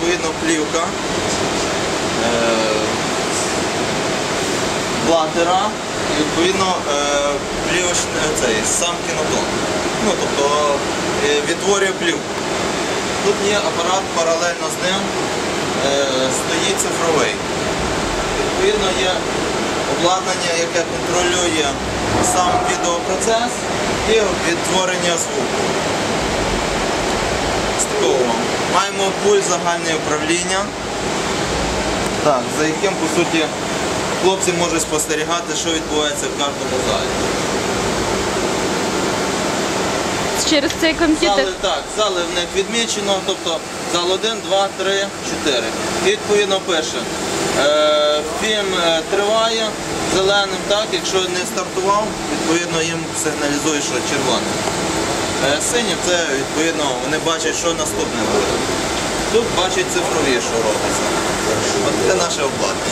відповідно плівка. Е, платера і відповідно е, плівочний цей, сам кінотон. Ну, тобто е, відтворює плівку. Тут є апарат паралельно з ним, е, стоїть цифровий. Відповідно є обладнання, яке контролює сам відеопроцес і відтворення звуку. З такого. Маємо пульт загальне управління, так, за яким по суті хлопці можуть спостерігати, що відбувається в кожному залі. Через цей комп'ютер. Зали, так, зали в них відмічено, тобто зал 1, 2, 3, 4. І відповідно пише. Е, фільм е, триває зеленим, так, якщо не стартував, відповідно їм сигналізує, що червоним. Е, синім це відповідно вони бачать, що наступне буде. Тут бачать цифрові, що робиться. От це наше обладнання.